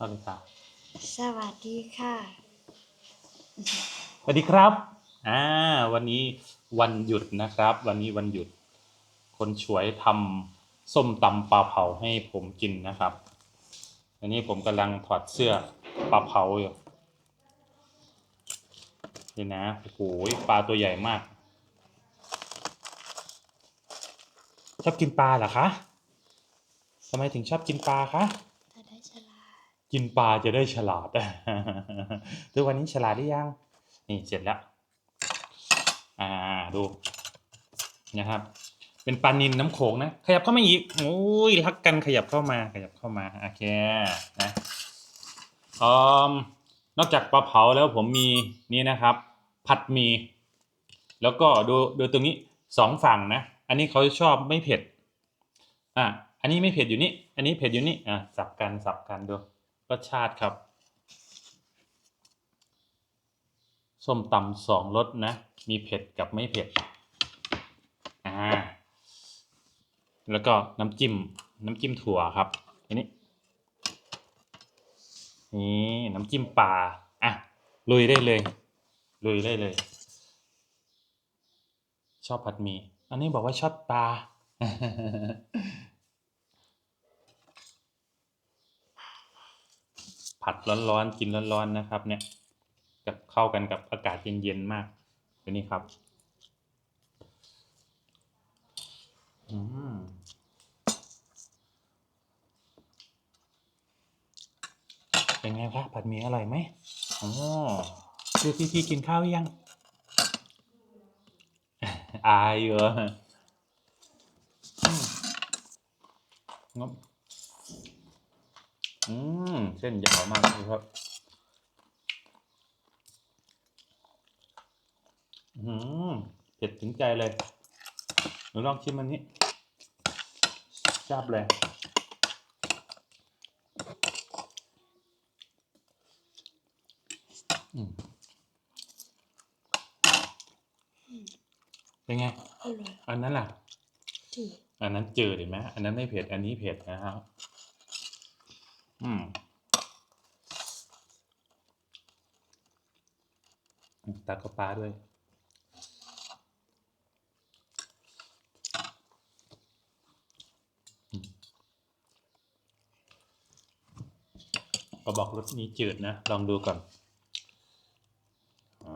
เอาเลยค่ะสวัสดีค่ะ สวัสดีครับ อ่า วันนี้วันหยุดนะครับ วันนี้วันหยุด คนช่วยทำส้มตำปลาเผาให้ผมกินนะครับอันนี้ผมกำลังถอดเสื้อปลาเผาอยู่นี่นะโอ้โหปลาตัวใหญ่มาก ชอบกินปลาเหรอคะทำไมถึงชอบกินปลาคะถ้าได้ฉลาด กินปลาจะได้ฉลาดทุกวันนี้ฉลาดหรือยัง นี่เสร็จแล้ว อ่าดูนะครับ เป็นปลานินน้ำโขงนะ ขยับเข้ามาอีกโอ้ยรักกันขยับเข้ามา ขยับเข้ามาโอเคนะอืมนอกจากปลาเผาแล้วผมมีนี่นะครับ ผัดหมี แล้วก็ดูดูตรงนี้สองฝั่งนะ อันนี้เขาชอบไม่เผ็ด อะอันนี้ไม่เผ็ดอยู่นี่ อันนี้เผ็ดอยู่นี่ อะสับกันสับกันดู รสชาติครับ ส้มตำสองรสนะ มีเผ็ดกับไม่เผ็ด อ่า แล้วก็น้ำจิ้ม น้ำจิ้มถั่วครับ อันนี้ นี่น้ำจิ้มปลา อะ ลุยได้เลย ลุยได้เลย ชอบผัดหมี่ อันนี้บอกว่าชอบปลา ผัด ร้อนๆกินร้อนๆนะครับ เนี่ยกับเข้ากันกับอากาศเย็นๆมากเดี๋ยวนี้ครับอืมเป็นไงครับผัดหมี่อร่อยไหมอ๋อดูพี่ๆกินข้าวยัง อายเหรองบอืม เส้นยาวมากเลยครับอืมเผ็ดถึงใจเลยหนูลองชิมอันนี้จับเลยอืมเป็นไงอร่อยอันนั้นล่ะจืดอันนั้นจืดเห็นไหมอันนั้นไม่เผ็ด อันนี้เผ็ดนะครับ อืม ตักกระปลาด้วย ก็บอกรสนี้จืดนะ ลองดูก่อนอ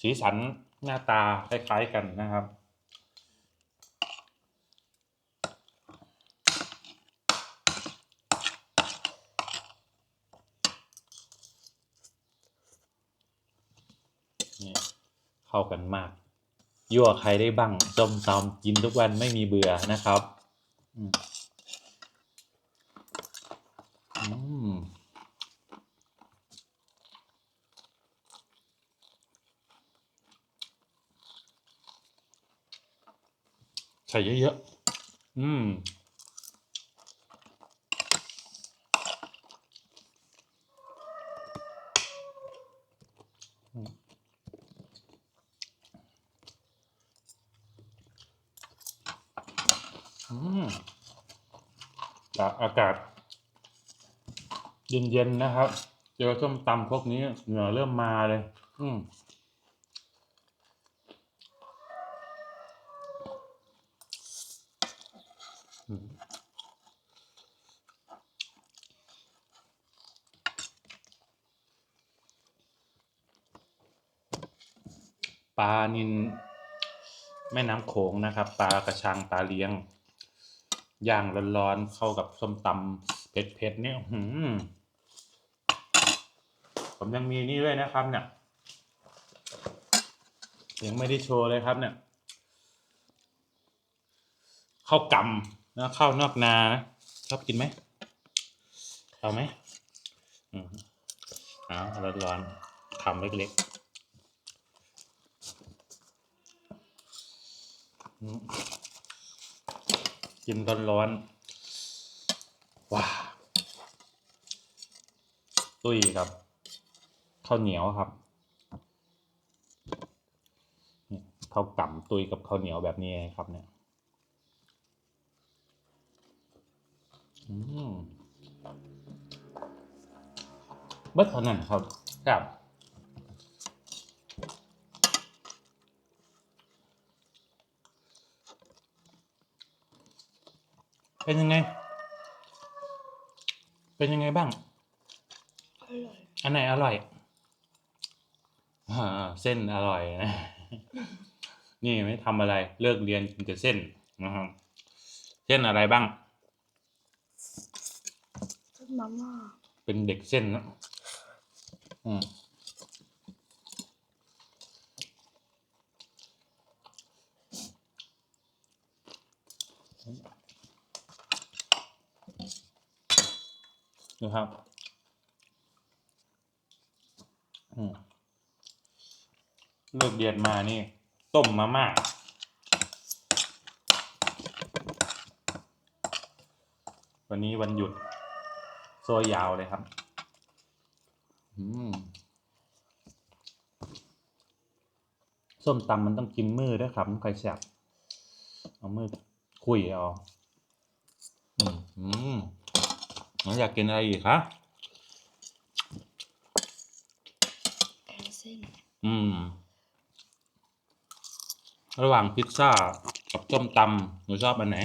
สีสันหน้าตาคล้ายๆกันนะครับ นี่ เข้ากันมาก ยั่วใครได้บ้างส้มตำกินทุกวันไม่มีเบื่อนะครับอืมใส่เยอะๆ อืมอื มแต่อากาศ เย็นๆนะครับ เจอส้มตำพวกนี้เหงื่อเริ่มมาเลย อืมปลานินแม่น้ำโขงนะครับ ปลากระชังปลาเลี้ยง ย่างร้อนๆเข้ากับส้มตำเผ็ดๆเนี่ยหือผมยังมีนี่ด้วยนะครับ เนี่ย ยังไม่ได้โชว์เลยครับ เนี่ยข้าวกำนะข้าวนอกนานะชอบกินไหมเอาไหมอืมเอาร้อนๆคำเล็กๆอืม กินร้อนๆว้าตุ้ยครับข้าวเหนียวครับข้าวกล่ำตุ้ยกับข้าวเหนียวแบบนี้ครับเนี่ยอืมบิดเท่านั้นครับครับ เป็นยังไง เป็นยังไงบ้าง อร่อย อันไหนอร่อยอ่าเส้นอร่อยนะ นี่ไม่ทำอะไร เลิกเรียนกินแต่เส้นนะครับ เส้นอะไรบ้างต้มมาม่า เป็นเด็กเส้นนะอืม นะครับเลิกเรียนมานี่ ต้มมาม่าวันนี้วันหยุด โซยาวเลยครับส้มตำมันต้องกินมือด้วยครับมันค่แซ่บเอามือคุยเอา อืม อืมแล้วอยากกินอะไรอีกคะแกงเส้นอืม ระหว่างพิซซ่ากับส้มตำหนูชอบอันไหน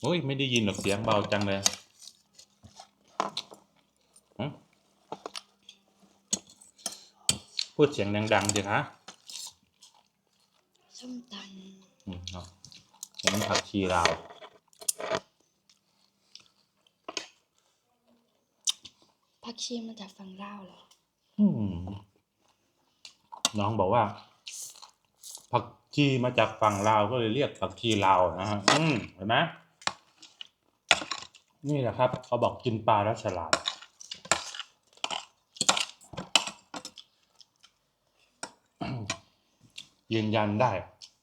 โอ้ยไม่ได้ยินหรอกเสียงเบาจังเลยหึพูดเสียงดังๆสิคะส้มตอืมครับอันนี้ผักชีลาวำผัก ชีมาจากฝั่งลาวเหรออืมน้องบอกว่า ผักชีมาจากฝั่งลาวก็เลยเรียกผักชีลาวนะฮะอืมเห็นไหมนี่แหละครับ เขาบอกกินปลาแล้วฉลาดยืนยันได้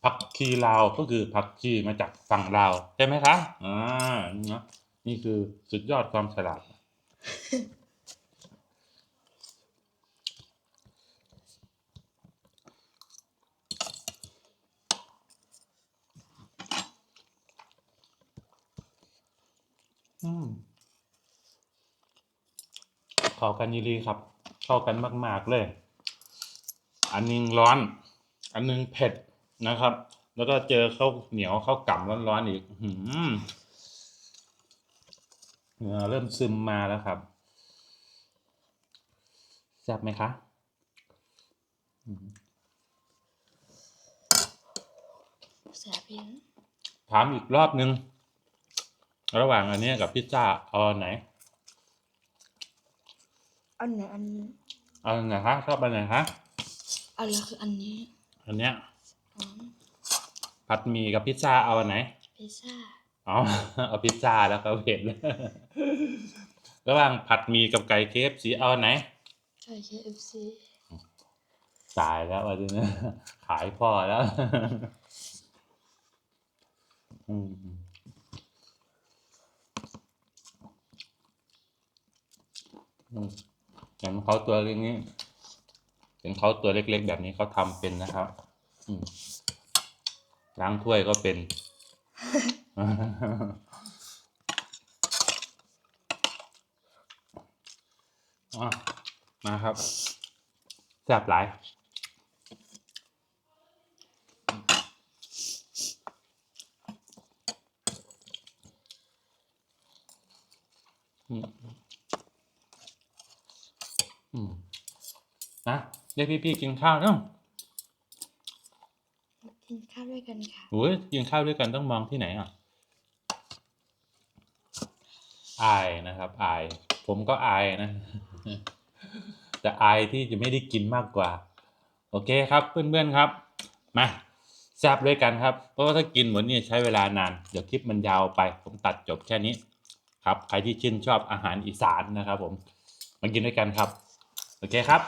ผักชีลาวก็คือผักชีมาจากฝั่งลาวใช่ไหมคะอ่านี่นาะนี่คือสุดยอดความฉลาด อืมเข้ากันยีรีครับ เข้ากันมากๆเลย อันหนึงร้อน อันหนึงเผ็ดนะครับ แล้วก็เจอข้าวเหนียวข้าวกล่ำร้อนๆอีกอื้อหือเหงื่อเริ่มซึมมาแล้วครับแซ่บไหมคะอืมแสบเพียนถามอีกรอบนึง ระหว่างอันเนี้ยกับพิซซ่าเอาอันไหนอันไหนอันนี้เอาอันไหนคะชอบอันไหนคะอันละคืออันนี้อันเนี้ยอ๋อผัดหมี่กับพิซซ่าเอาอันไหนพิซซ่าอ๋อเอาพิซซ่าแล้วก็เผ็ดระหว่างผัดหมี่กับไก่เคฟสีเอาอันไหนไก่ KFC ตายแล้ววันนี้ขายพ่อแล้ว อืมอืม เห็นเขาตัวเล็กนี้เห็นเขาตัวเล็กๆ แบบนี้เขาทำเป็นนะครับอืล้างถ้วยก็เป็น มาครับแซ่บหลายอืม อืมนะเรียกพี่ๆกินข้าวเนาะมากินข้าวด้วยกันค่ะโอ้ยกินข้าวด้วยกันต้องมองที่ไหนอะอายนะครับ อาย ผมก็อายนะ แต่อายที่จะไม่ได้กินมากกว่า โอเคครับ เพื่อนๆครับ มาแซบด้วยกันครับ เพราะว่าถ้ากินหมดนี่ใช้เวลานาน เดี๋ยวคลิปมันยาวไป ผมตัดจบแค่นี้ ครับ ใครที่ชื่นชอบอาหารอีสานนะครับ ผมมากินด้วยกันครับ โอเคครับ